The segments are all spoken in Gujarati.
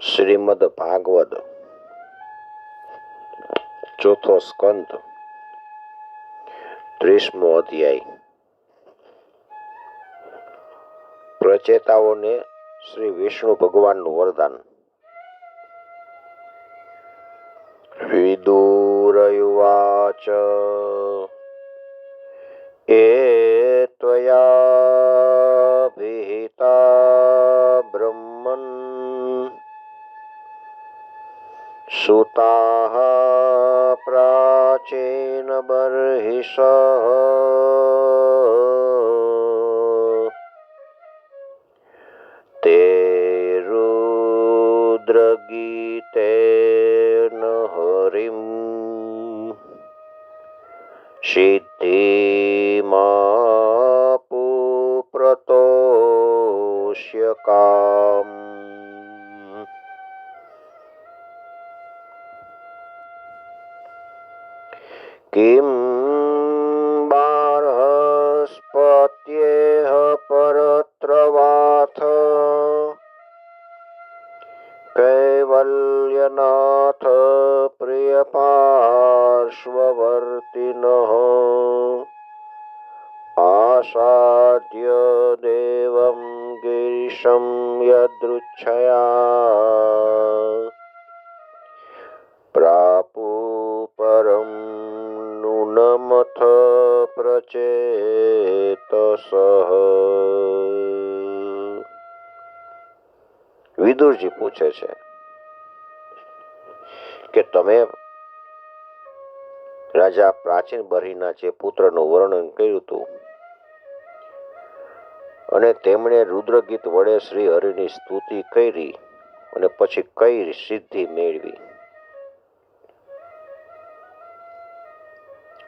શ્રીમદ ભાગવત ચોથો સ્કંદ ત્રીસમો અધ્યાય. પ્રચેતાઓને શ્રી વિષ્ણુ ભગવાનનું વરદાન. વિદુરયુવાચ સુતાः પ્રાચીન બર્હિષः તે રુદ્રગીતેન હરિમ કિમ પૂછે છે કે તમે રાજા પ્રાચીન બરહીના જે પુત્રનું વર્ણન કર્યું હતું અને તેમણે રુદ્રગીત વડે શ્રી હરિની સ્તુતિ કરી અને પછી કઈ સિદ્ધિ મેળવી?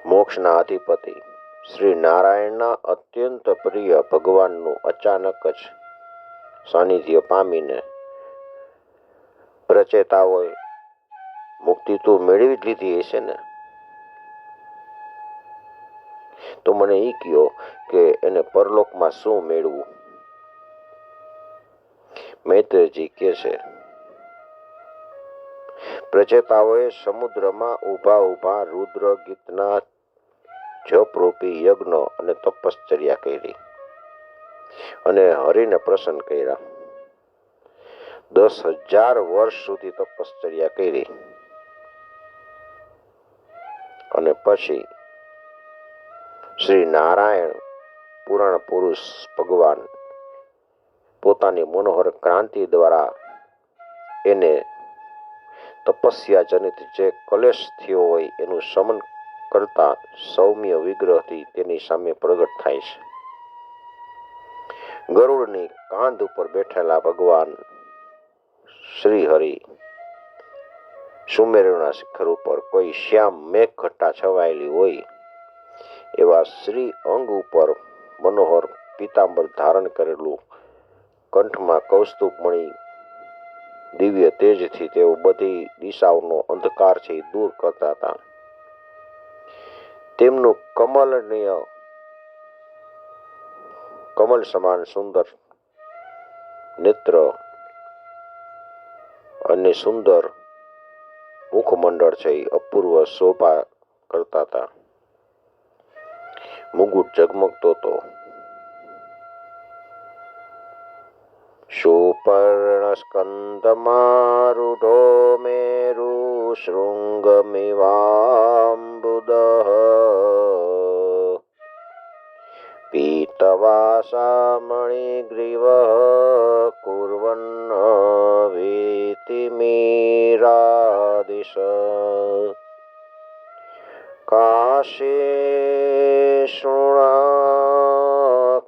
મોક્ષના અધિપતિ શ્રી નારાયણના અત્યંત પ્રિય ભગવાનનું અચાનક જ સાનિધ્ય પામીને પ્રચેતાઓએ મુક્તિ તો મેળવી જ લીધી હશે ને? તો મને એ કહ્યો કે એને પરલોકમાં શું મેળવું? મૈત્રજી કે છે પ્રચેતાઓએ સમુદ્રમાં ઊભા ઊભા રુદ્ર ગીતના જપરૂપી, યજ્ઞ અને તપશ્ચર્યા કરી અને હરિને પ્રસન્ન કર્યા. દસ હજાર વર્ષ સુધી તપશ્ચર્યા કરી. અને પછી શ્રી નારાયણ પુરાણ પુરુષ ભગવાન પોતાની મનોહર ક્રાંતિ દ્વારા એને તપસ્યા જનિત જે કલેશ થયો હોય એનું શમન કરતા સૌમ્ય વિગ્રહથી તેની સામે પ્રગટ થાય છે. ગરુડની કાંધ ઉપર બેઠેલા ભગવાન શ્રી હરિ. સુમેરુના શિખર ઉપર કોઈ શ્યામ મેઘ ઘટ્ટા છવાયેલી હોય એવા શ્રી અંગ ઉપર મનોહર પીતાંબર ધારણ કરેલું કંઠમાં કૌસ્તુભમણી દિવ્ય તેજથી તેઓ બધી દિશાઓનો અંધકાર છે દૂર કરતા હતા. તેમનું કમલનીય કમલ સમાન સુંદર નેત્ર અને સુંદર મુખમંડળ છે એ અપૂર્વ શોભા કરતા હતા મુગુટ ઝગમગતો હતો સુપર્ણસ્કંદમારૂઢો મેરુ શૃંગમિવાંબુદઃ. तवासामणिग्रीवः कुर्वन् वीतिमीरादिश काशेषुणा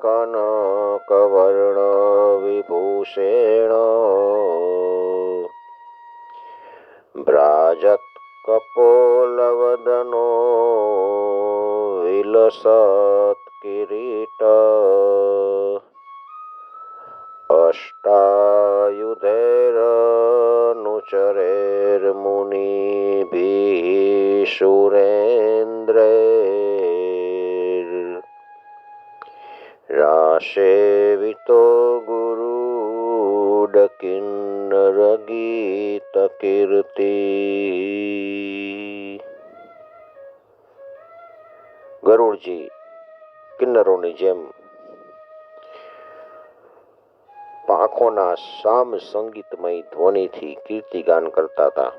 कनकवर्णविभूषेण ब्राजत्कपोलवदनो विलसत् કિરીટ અષ્ટાયુધેરનુચરેર્મુનિભીષુરેન્દ્રેર રાશેવિતો ગુરુડકિન્નરગીતકીર્તિ ગરુડજી કિન્નરોની જેમ પાંખોના સામ સંગીતમય ધ્વનિથી કીર્તિગાન કરતા હતા.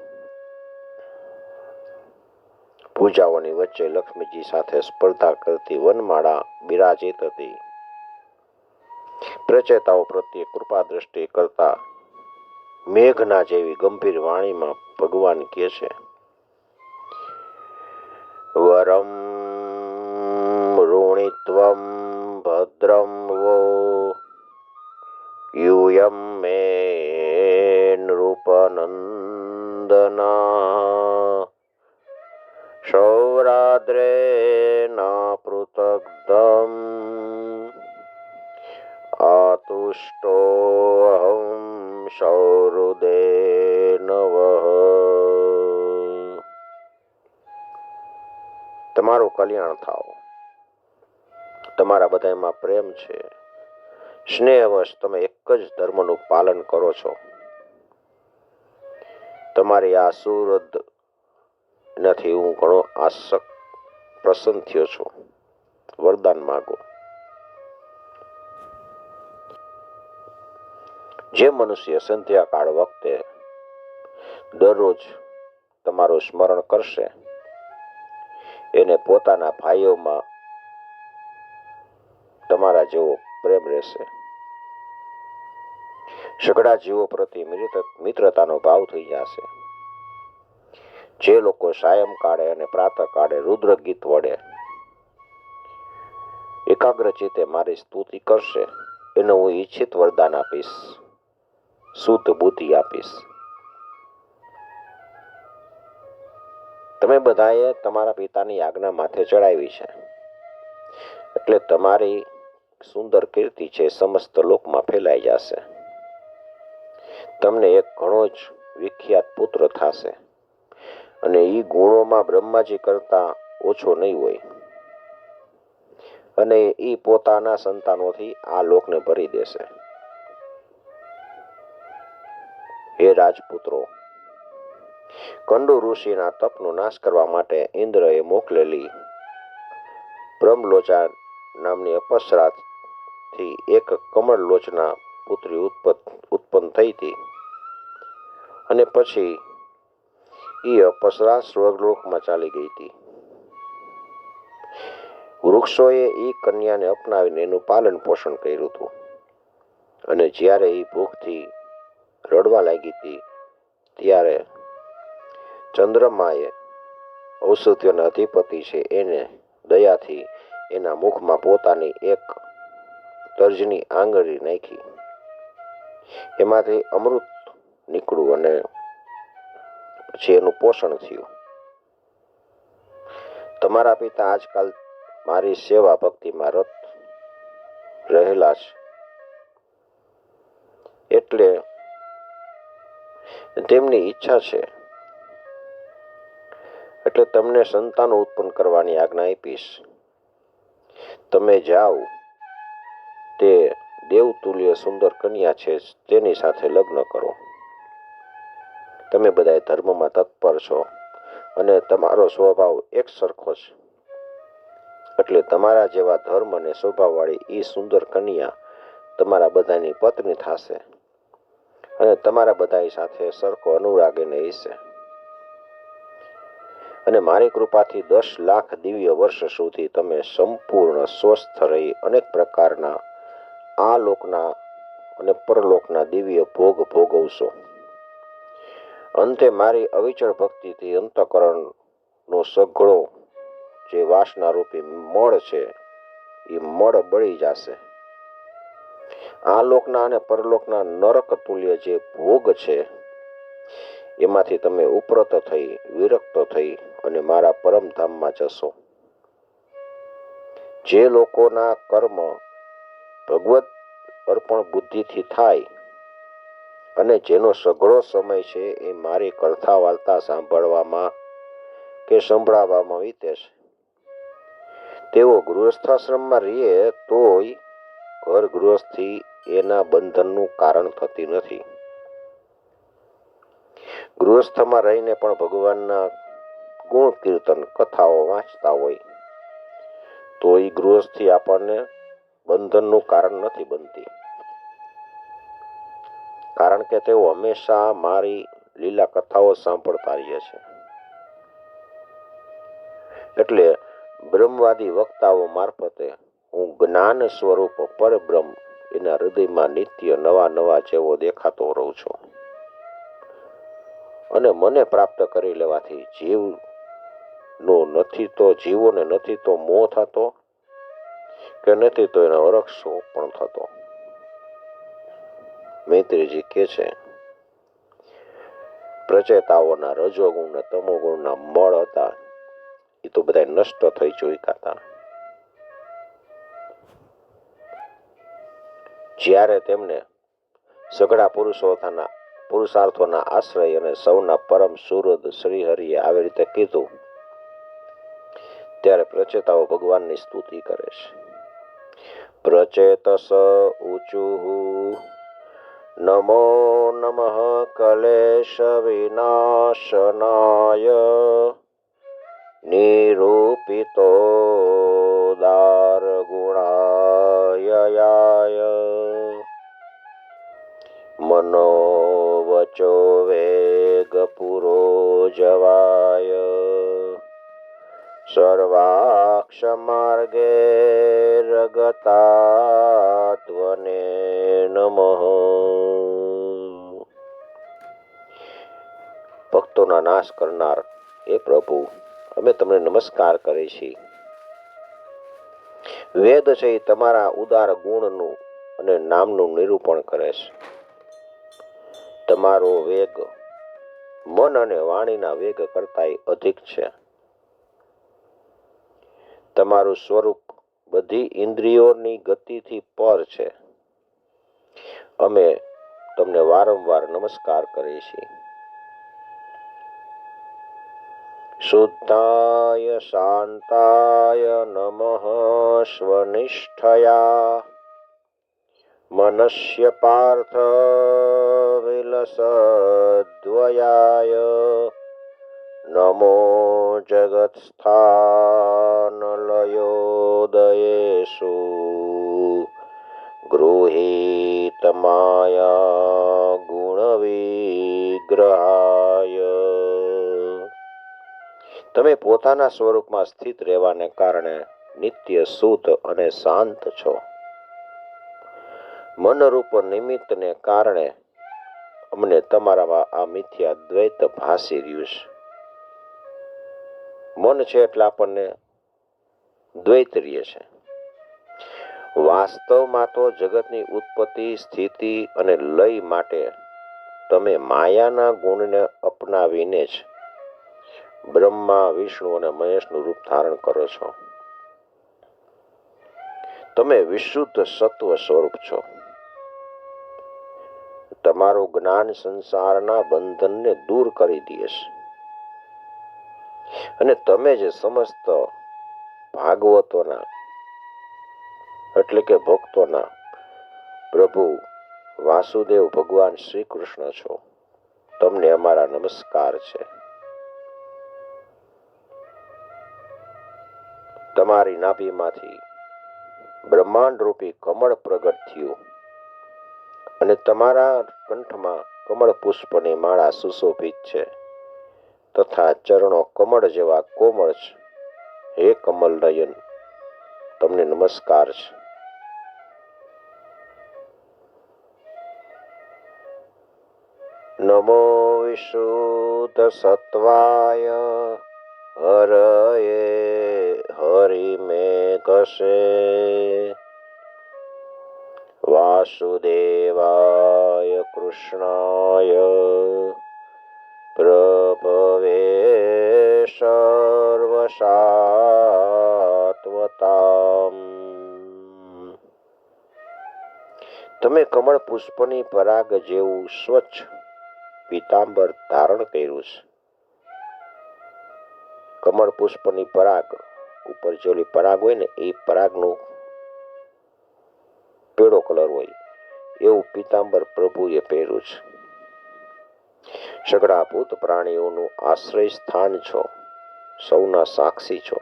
પૂજાઓની વચ્ચે લક્ષ્મીજી સાથે સ્પર્ધા કરતી વનમાળા બિરાજિત હતી. પ્રચેતાઓ પ્રત્યે કૃપા દ્રષ્ટિ કરતા મેઘના જેવી ગંભીર વાણીમાં ભગવાન કહે છે, વરમ તમારા બધામાં પ્રેમ છે. સ્નેહવશ તમે એક જ ધર્મનું પાલન કરો છો. તમારી આ સુરદ નથી, હું ઘણો આસક પ્રસન્ન થયો છું. વરદાન માગો. જે મનુષ્ય સંધ્યાકાળ વખતે દરરોજ તમારું સ્મરણ કરશે, એને પોતાના ભાઈઓમાં તમારા જેવો પ્રેમ રહેશે. સઘળા જીવો પ્રતિ મિત્રતાનો ભાવ થઈ જશે. જે લોકો સાયમ કાળે અને પ્રાતઃ કાળે રુદ્ર ગીત વડે, એકાગ્ર ચિત્તે મારી સ્તુતિ કરશે, એનું હું ઈચ્છિત વરદાન આપીશ. શુદ્ધ બુદ્ધિ આપીશ. તમે બધાએ તમારા પિતાની આજ્ઞા માથે ચડાવી છે. એટલે તમારી સુંદર કીર્તિ છે સમસ્ત લોકમાં ફેલાઈ જશે. તમને એક ઘણો જ વિખ્યાત પુત્ર થશે. અને એ ગુણોમાં બ્રહ્માજી કરતા ઓછો નહીં હોય. અને એ પોતાના સંતાનોથી આ લોકને ભરી દેશે. હે રાજપુત્રો, કંડુ ઋષિના તપનો નાશ કરવા માટે ઇન્દ્રએ મોકલેલી બ્રહ્મલોચા નામની અપસરાથી એક કમળ લોચના પુત્રી ઉત્પન્ન થઈ હતી. અને પછી એ અપસરા સ્વર્ગલોકમાં ચાલી ગઈ હતી. વૃક્ષોએ એ કન્યાને અપનાવીને એનું પાલન પોષણ કર્યું હતું. અને જ્યારે એ ભૂખથી રડવા લાગી હતી, ત્યારે ચંદ્રમાએ ઔષધિઓના અધિપતિ છે એને દયાથી એના મુખમાં પોતાની એક તર્જની આંગળી નાખી. એમાંથી અમૃત નીકળ્યું અને પછી એનું પોષણ થયું. તમારા પિતા આજકાલ મારી સેવા ભક્તિમાં રત રહેલા છે. એટલે તેમની ઈચ્છા છે. એટલે તમને સંતાનો ઉત્પન્ન કરવાની આજ્ઞા આપીશ. તમે જાઓ તે દેવતુલ્ય સુંદર કન્યા છે તેની સાથે લગ્ન કરો. તમે બધા ધર્મમાં તત્પર છો અને તમારો સ્વભાવ એક સરખો છે. એટલે તમારા જેવા ધર્મ અને સ્વભાવવાળી એ સુંદર કન્યા તમારા બધાની પત્ની થશે અને તમારા બધા સાથે સરખો અનુરાગીને ઈશે. અને મારી કૃપાથી દસ લાખ દિવ્ય વર્ષ સુધી તમે સંપૂર્ણ સ્વસ્થ રહી અનેક પ્રકારના આ લોકના અને પરલોકના દિવ્ય ભોગ ભોગવશો. અંતે મારી અવિચળ ભક્તિથી અંતકરણનો સઘળો જે વાસના રૂપી મળ છે, એ મળ બળી જશે. આ લોકના અને પરલોકના નરક તુલ્ય જે ભોગ છે, એમાંથી તમે ઉપરત થઈ, વિરક્ત થઈ અને મારા પરમધામમાં જશો. જે લોકોના કર્મ ભગવત અર્પણ બુદ્ધિથી થાય અને જેનો સઘળો સમય છે એ મારી કથા વાર્તા સાંભળવામાં કે સંભળાવવામાં વીતે છે. તેઓ ગૃહસ્થાશ્રમમાં રહીએ તોય ઘર ગૃહસ્થી એના બંધનનું કારણ થતી નથી. ગૃહસ્થમાં રહીને પણ ભગવાનના ગુણ કીર્તન કથાઓ વાંચતા હોય તો એ ગૃહસ્થી આપણને બંધનનું કારણ નથી બનતી. કારણ કે તેઓ હંમેશા મારી લીલા કથાઓ સાંભળતા રહે છે. એટલે બ્રહ્મવાદી વક્તાઓ મારફતે હું જ્ઞાન સ્વરૂપ પરબ્રહ્મ એના હૃદયમાં નિત્ય નવા નવા જેવો દેખાતો રહું છું. અને મને પ્રાપ્ત કરી લેવાથી જીવ નો નથી તો જીવોને નથી તો મોહ થતો કે નથી તો એનો વરક્ષો પણ થતો. મૈત્રીજી કે છે, પ્રચેતાઓના રજોગુણ ને તમોગુણના મળ હતા. એ તો બધા નષ્ટ થઈ ચૂક્યા જ્યારે તેમને સઘળા પુરુષોથાના, પુરુષાર્થોના આશ્રય અને સૌના પરમ સુરદ શ્રીહરિએ આવી રીતે કીધું, ત્યારે પ્રચેતાઓ ભગવાનની સ્તુતિ કરે છે. પ્રચેતસ ઊંચુ નમો નમઃ કલેશ વિનાશનાય નિરૂપિતો દાર મનો વચો વેગ પુરો જવાય સર્વાક્ષ માર્ગે રગતાત્વને નમઃ ભક્તોના નાશ કરનાર એ પ્રભુ, અમે તમને નમસ્કાર કરીએ છીએ. વેદ છે એ તમારા ઉદાર ગુણનું અને નામનું નિરૂપણ કરે છે. તમારો વેગ મન અને વાણીના વેગ કરતા અધિક છે. તમારું સ્વરૂપ બધી ઇન્દ્રિયોની ગતિથી પર છે. અમે તમને વારંવાર નમસ્કાર કરીએ છીએ. શુદ્ધાય શાંતાય નમઃ સ્વનિષ્ઠયા મનસ્ય પાર્થ વિલસદ્વયાય નમો જગત્સ્થાનલયોદયેષુ ગૃહીત માયા ગુણવિગ્રહાય તમે પોતાના સ્વરૂપમાં સ્થિત રહેવાને કારણે નિત્ય શુદ્ધ અને શાંત છો. મનરૂપ નિમિત્તને કારણે અમને તમારામાં આ મિથ્યા દ્વૈત ભાસી રહ્યું છે. મન છે એટલે આપણને દ્વૈત રહીએ છે. વાસ્તવમાં તો જગતની ઉત્પત્તિ, સ્થિતિ અને લય માટે તમે માયાના ગુણને અપનાવીને જ બ્રહ્મા, વિષ્ણુ અને મહેશનું રૂપ ધારણ કરો છો. તમે વિશુદ્ધ સત્વ સ્વરૂપ છો. તમારું જ્ઞાન સંસારના બંધનને દૂર કરી દે છે. અને તમે જે સમસ્ત ભાગવતોના એટલે કે ભક્તોના. પ્રભુ, વાસુદેવ ભગવાન શ્રી કૃષ્ણ છો. તમને અમારા નમસ્કાર છે. તમારી નાભીમાંથી બ્રહ્માંડ રૂપી કમળ પ્રગટ થયું અને તમારા કંઠમાં કમળ પુષ્પની માળા સુશોભિત છે તથા ચરણો કમળ જેવા કોમળ છે. હે કમલ નયન તમને નમસ્કાર છે. નમો વિશુદ્ધ સત્વાય હરયે હરિ મે કશે વાસુદેવાય કૃષ્ણાય પ્રભવે સર્વસાત્વતામ તમે કમળ પુષ્પની પરાગ જેવું સ્વચ્છ પીતાંબર ધારણ કર્યું છે. કમળ પુષ્પની પરાગ, ઉપર જેલી પરાગ હોય ને, એ પરાગનું પીળો કલર હોય. એવું પીતાંબર પ્રભુએ પહેર્યું છે. સગડા ભૂત પ્રાણીઓનું આશ્રય સ્થાન છો. સૌના સાક્ષી છો.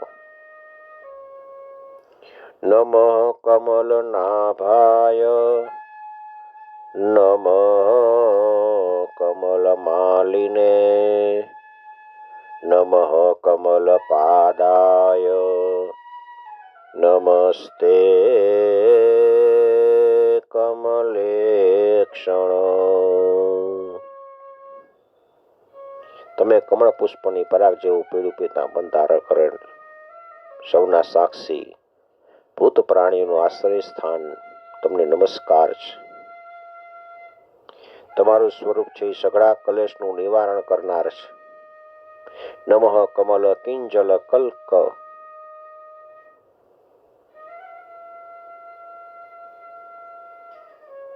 નમઃ કમલ નાભાય નમઃ પાદાય નમસ્તે કમલેક્ષણ તમે કમળ પુષ્પની પરાગ જેવું પીળું પીતા બંધારણ કરેલ સૌના સાક્ષી, ભૂત પ્રાણીઓનું આશ્રય સ્થાન, તમને નમસ્કાર છે. તમારું સ્વરૂપ છે એ સઘળા કલેશનું નિવારણ કરનાર છે. નમઃ કમલ કિંજલ કલ્ક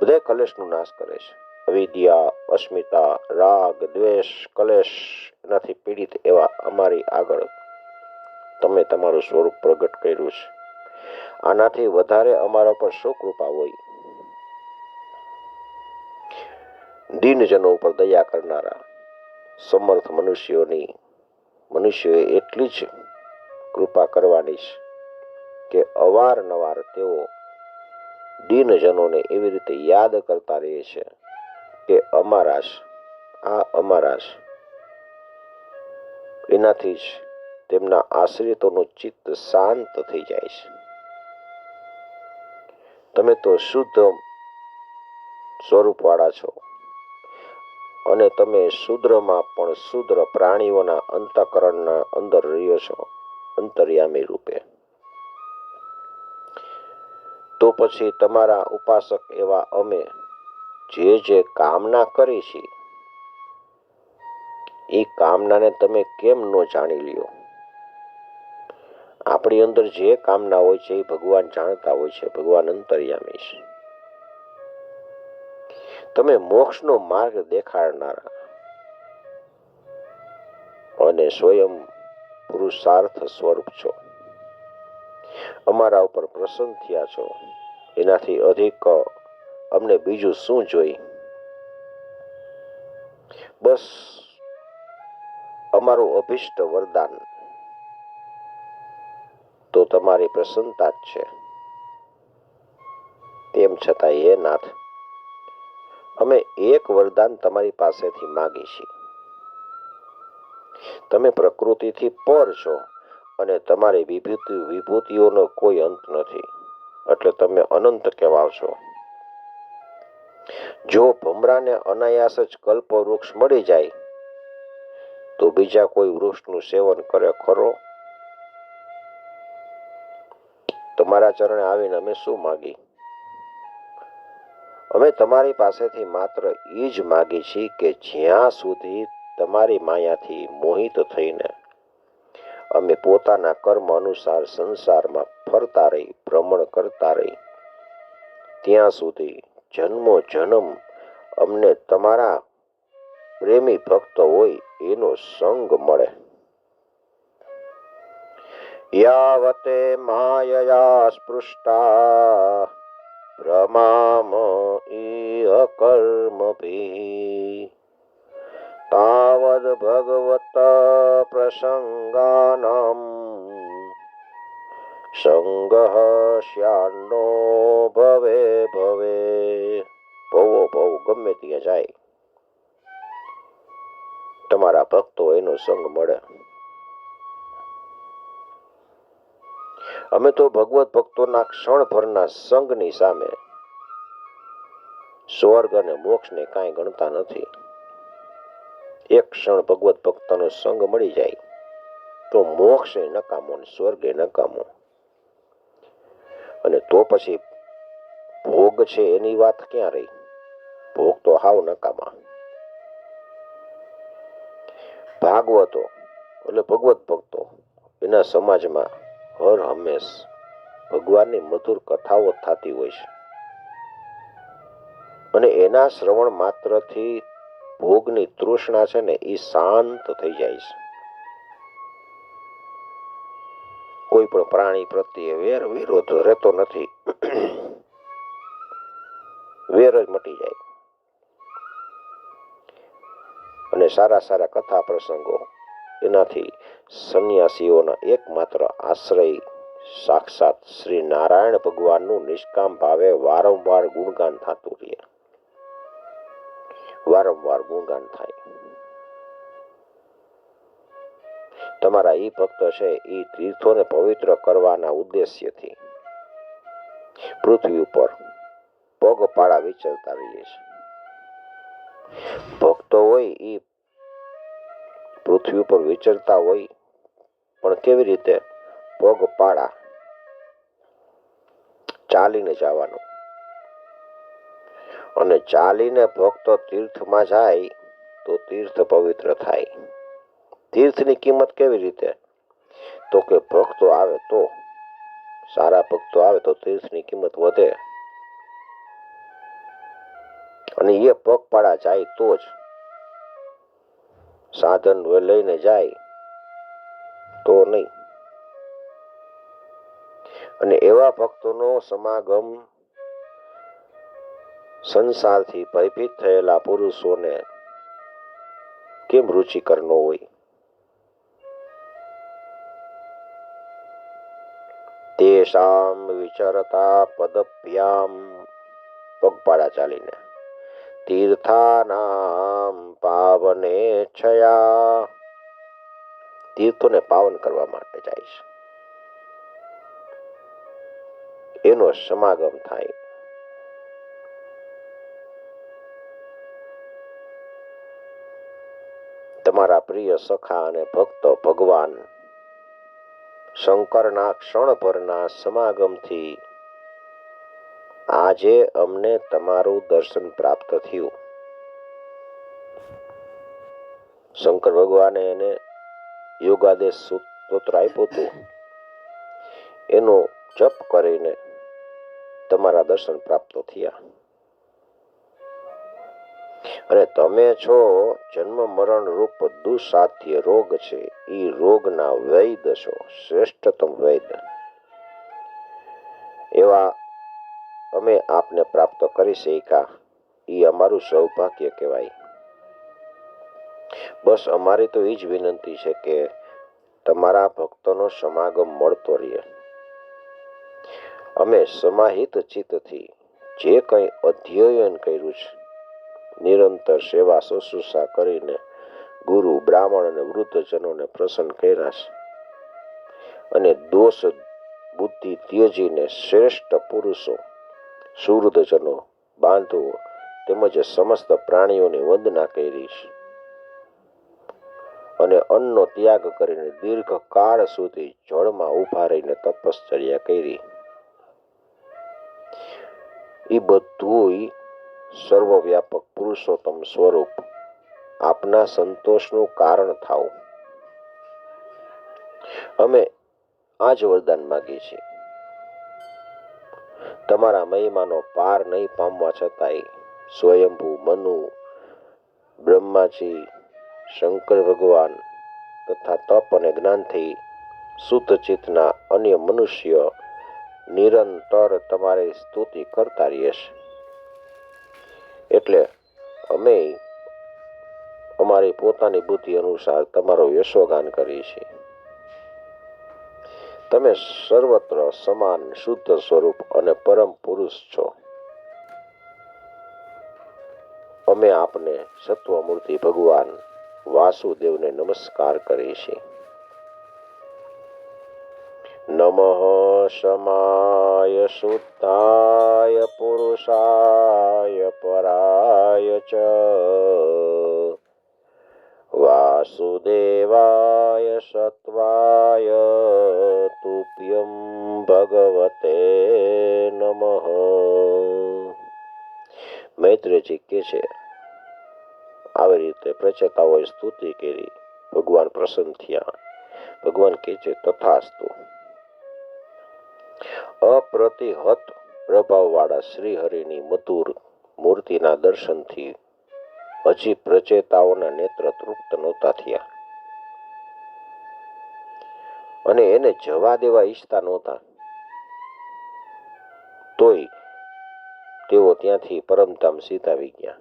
બધા કલેશનો નાશ કરે છે. અવિદ્યા, અસ્મિતા, રાગ, દ્વેષ, કલેશ એનાથી પીડિત એવા અમારી આગળ તમે તમારું સ્વરૂપ પ્રગટ કર્યું છે. આનાથી વધારે અમારા પર શું કૃપા હોય? દીનજનો ઉપર દયા કરનારા સમર્થ મનુષ્યોની મનુષ્યોએ એટલી જ કૃપા કરવાની છે કે અવારનવાર તેઓ દિનજનોને એવી રીતે યાદ કરતા રહે છે કે અમારાશ, આ અમારાશ. એનાથી જ તેમના આશ્રિતોનું ચિત્ત શાંત થઈ જાય છે. તમે તો શુદ્ધ સ્વરૂપવાળા છો. અને તમે શુદ્રમાં પણ શુદ્ર પ્રાણીઓના અંતકરણના અંદર રહ્યો છો, અંતર્યામી રૂપે. તો પછી તમારા ઉપાસક એવા અમે જે જે કામના કરી છે, એ કામનાને તમે કેમ ન જાણી લ્યો? આપણી અંદર જે કામના હોય છે એ ભગવાન જાણતા હોય છે, ભગવાન અંતર્યામી છે. તમે મોક્ષનો માર્ગ દેખાડનારા. અને સ્વયં પુરુષાર્થ સ્વરૂપ છો. અમારા ઉપર પ્રસન્ન થયા છો. એનાથી અધિક અમને બીજું શું જોઈ? બસ અમારું અભિષ્ટ વરદાન. તો તમારી પ્રસન્નતા જ છે. તેમ છતાં એ નાથ અમે એક વરદાન તમારી પાસેથી માગી છીએ તમે પ્રકૃતિથી પર છો અને તમારી વિભૂતિ, વિભૂતિઓનો કોઈ અંત નથી. એટલે તમે અનંત કહેવાવ જો ભમરાને અનાયાસ જ કલ્પ વૃક્ષ મળી જાય, તો બીજા કોઈ વૃક્ષનું સેવન કરે ખરો? તમારા ચરણે આવીને અમે શું માગી? અમે તમારી પાસેથી માત્ર એ જ માગી છીએ કે જ્યાં સુધી તમારી માયાથી મોહિત થઈને અમે પોતાના કર્મ અનુસાર સંસારમાં ફરતા રહી, ભ્રમણ કરતા રહી, ત્યાં સુધી જન્મો જન્મ અમને તમારા પ્રેમી ભક્ત હોય એનો સંગ મળે. યાવતે માયયા સ્પૃષ્ટા ભ્રમામ ઇહ કર્મભિ તાવદ ભગવત પ્રસંગાનામ સંગ શ્યાનો ભવે ભવે ભવો ભવ ગમે ત્યાં જાય. તમારા ભક્તો એનો સંગ મળે. અમે તો ભગવત ભક્તોના ક્ષણભરના સંગની સામે સ્વર્ગ અને મોક્ષને કાંઈ ગણતા નથી. એક ક્ષણ ભગવત ભક્તનો સંગ મળી જાય તો મોક્ષ એ નકામો ને સ્વર્ગ નકામો. અને તો પછી ભોગ છે એની વાત ક્યાં રહી? ભોગ તો હાવ નકામા. ભાગવતો એટલે ભગવત ભક્તો એના સમાજમાં હર હંમેશ ભગવાનની મધુર કથાઓ થતી હોય છે. અને એના શ્રવણ માત્રથી ભોગની તૃષ્ણા છે ને એ શાંત થઈ જાય છે. કોઈ પણ પ્રાણી પ્રત્યે વેર વિરોધ રહેતો નથી. વેર જ મટી જાય. અને સારા સારા કથા પ્રસંગો એનાથી સંન્યાસીઓના એકમાત્ર આશ્રય સાક્ષાત શ્રી નારાયણ ભગવાનનું નિષ્કામ ભાવે વારંવાર ગુણગાન થતું રહે. વારંવાર ગુણગાન થાય. તમારા ઈ ભક્ત છે એ તીર્થોને પવિત્ર કરવાના ઉદ્દેશ્યથી પૃથ્વી ઉપર પગપાળા વિચરતા રહીએ છે ભક્તો હોય એ પૃથ્વી ઉપર વિચરતા હોય, પણ કેવી રીતે પગપાળા ચાલીને જવાનું. અને ચાલીને ભક્તો તીર્થમાં જાય, તો તીર્થ પવિત્ર થાય. તીર્થની કિંમત કેવી રીતે? તો કે ભક્તો આવે તો, સારા ભક્તો આવે તો તીર્થની કિંમત વધે. અને એ પગપાળા જાય તો જ સાધન લઈને જાય તો નહીં. અને એવા ભક્તોનો સમાગમ સંસારથી ભયભીત થયેલા પુરુષોને કેમ રુચિકર ન હોય? તેષામ વિચરતા પદભ્યામ પગપાળા ચાલીને. તીર્થાનામ પાવને છયા. તીર્થોને પાવન કરવા માટે જાય છે. એનો સમાગમ થાય. તમારા પ્રિય સખા અને ભક્તો ભગવાન, શંકરના ક્ષણભરના સમાગમથી આજે અમને તમારું દર્શન પ્રાપ્ત થયું. શંકર ભગવાને એને યોગાદેશ સૂત્ર આપ્યું હતું. એનો જપ કરીને તમારા દર્શન પ્રાપ્ત થયા. અને તમે છો જન્મ મરણ રૂપ દુસાધ્ય રોગ છે. એ રોગના વૈદ છો. શ્રેષ્ઠતમ વૈદ. એવા અમે આપને પ્રાપ્ત કરી શક્યા એ અમારું સૌભાગ્ય કહેવાય. બસ અમારી તો એ જ વિનંતી છે કે તમારા ભક્તોનો સમાગમ મળતો રહે અમે સમાહિત ચિત્તથી જે કંઈ અધ્યયન કર્યું છે, નિરંતર સેવા શુશ્રૂષા કરીને ગુરુ, બ્રાહ્મણ અને વૃદ્ધજનોને પ્રસન્ન કર્યા છે. અને દોષ, બુદ્ધિ, ત્યજીને શ્રેષ્ઠ પુરુષો સુહૃદજનો, બાંધવો તેમજ સમસ્ત પ્રાણીઓની વંદના કરી અને અન્નનો ત્યાગ કરીને દીર્ઘ કાળ સુધી જળમાં ઊભા રહીને તપશ્ચર્યા કરી. એ બધું સર્વવ્યાપક પુરુષોત્તમ સ્વરૂપ આપના સંતોષનું કારણ થાવ અમે આ જ વરદાન માગીએ છીએ. તમારા મહિમાનો પાર નહીં પામવા છતાંય સ્વયંભુ મનુ, બ્રહ્માજી, શંકર ભગવાન તથા તપ અને જ્ઞાનથી સુતચિતના અન્ય મનુષ્ય નિરંતર તમારી સ્તુતિ કરતા રહીશ. એટલે અમે અમારી પોતાની બુદ્ધિ અનુસાર તમારો યશોગાન કરીએ છીએ. તમે સર્વત્ર સમાન શુદ્ધ સ્વરૂપ અને પરમ પુરુષ છો. અમે આપને સત્વમૂર્તિ ભગવાન વાસુદેવને નમસ્કાર કરીએ છીએ. શમાય શુદ્ધાય પુરુષાય પરાય ચ. વાસુદેવાય સત્વાય ભગવતે નમઃ. મૈત્રજી કે છે, આવી રીતે પ્રચેતાઓએ સ્તુતિ કરી, ભગવાન પ્રસન્ન થયા. ભગવાન કે છે, તથાસ્તુ. અપ્રતિહત પ્રભાવવાળા શ્રીહરિની મધુર મૂર્તિના દર્શનથી હજી પ્રચેતાઓના નેત્ર તૃપ્ત નહોતા થયા. અને એને જવા દેવા ઈચ્છતા નહોતા. ત્યાંથી પરમધામ સીતાવી ગયા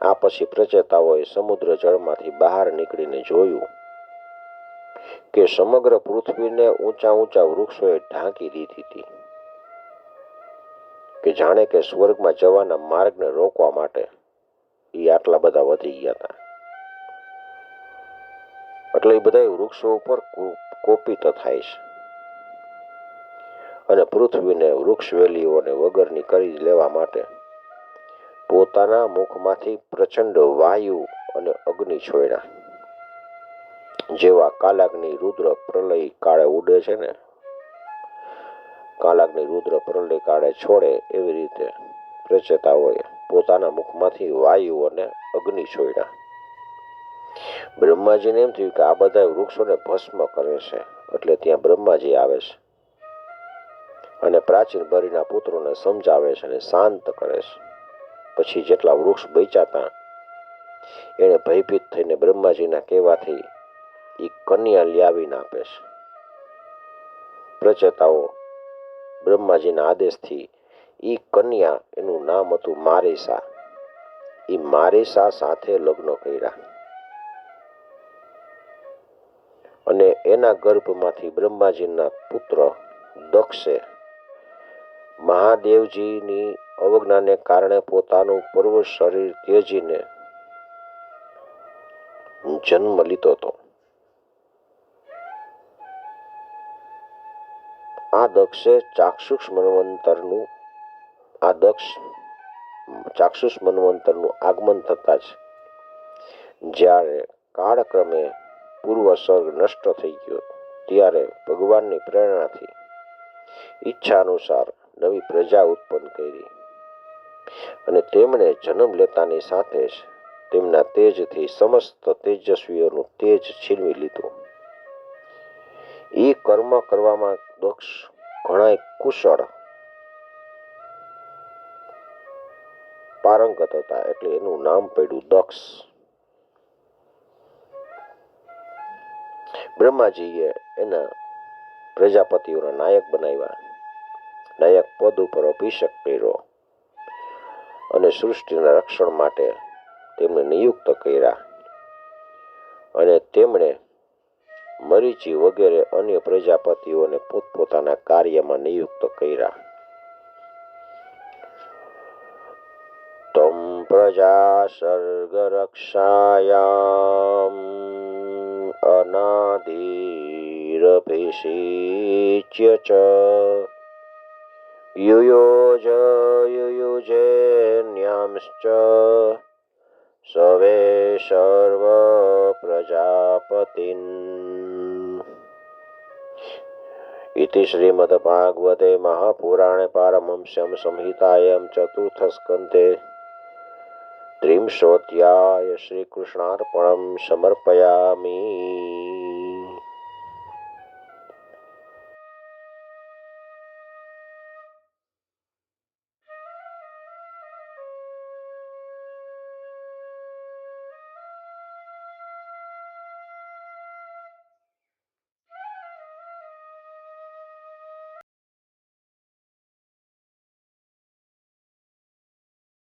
આ પછી પ્રચેતાઓએ સમુદ્ર જળમાંથી બહાર નીકળીને જોયું કે સમગ્ર પૃથ્વીને ઊંચા ઊંચા વૃક્ષોએ ઢાંકી દીધી હતી કે જાણે કે સ્વર્ગમાં જવાના માર્ગને રોકવા માટે એ આટલા બધા વધી ગયા હતા. એટલે એ બધા વૃક્ષો ઉપર કોપિત થાય છે. અને પૃથ્વીને વૃક્ષવેલીઓને વગરની કરી લેવા માટે પોતાના મુખમાંથી પ્રચંડ વાયુ અને અગ્નિ છોડ્યા જેવા કાલાગ્નિ રુદ્ર પ્રલય કાળે ઉડે છે ને? કાલાગ્નિ રુદ્ર પ્રલય કાળે છોડે એવી રીતે પ્રચેતાઓએ પોતાના મુખમાંથી વાયુ અને અગ્નિ છોડ્યા બ્રહ્માજીને એમ થયું કે આ બધા વૃક્ષોને ભસ્મ કરે છે. એટલે ત્યાં બ્રહ્માજી આવે છે. અને પ્રાચીન બરીના પુત્રોને સમજાવે છે અને શાંત કરે છે પછી જેટલા વૃક્ષ બચાતા એણે ભયભીત થઈને બ્રહ્માજીના કહેવાથી એ કન્યા લ્યાવીને આપે છે. પ્રચેતાઓ બ્રહ્માજીના આદેશથી એ કન્યા એનું નામ હતું મારેસા. એ મારેસા સાથે લગ્ન કર્યા. અને એના ગર્ભમાંથી બ્રહ્માજીના પુત્ર દક્ષે મહાદેવજીની અવજ્ઞાને કારણે પોતાનું પૂર્વ શરીર ત્યજીને જન્મ લીધો હતો. આ દક્ષે ચાક્ષુષ મનવંતરનું, આ દક્ષ ચાક્ષુષ મન્વંતરનું આગમન થતા જ, જ્યારે કાળક્રમે પૂર્વ સ્વર્ગ નષ્ટ થઈ ગયો, ત્યારે ભગવાનની પ્રેરણાથી ઈચ્છા અનુસાર નવી પ્રજા ઉત્પન્ન કરી. અને તેમણે જન્મ લેતાની સાથે જ તેમના તેજથી સમસ્ત તેજસ્વીઓનું તેજ છીનવી લીધું. એ કર્મ કરવામાં દક્ષ ઘણા કુશળ, પારંગત હતા એટલે એનું નામ પડ્યું દક્ષ. બ્રહ્માજીએ એના પ્રજાપતિઓના નાયક બનાવ્યા. નાયક પદ ઉપર અભિષેક કર્યો અને સૃષ્ટિના રક્ષણ માટે તેમને નિયુક્ત કર્યા. અને તેમણે મરીચી વગેરે અન્ય પ્રજાપતિઓને પોતપોતાના કાર્યમાં નિયુક્ત કર્યા. તમ પ્રજા સર્ગ રક્ષાયામ અનાધિરભિષિચ્ય ચ. યુયોજ યુયુજે ન્યાંશ્ચ સવે સર્વ પ્રજાપતિન इति श्रीमद्भागवते महापुराणे पारमंस्यं संहितायां चतुर्थस्कन्धे त्रिंशोऽध्याय श्रीकृष्णार्पणं समर्पयामि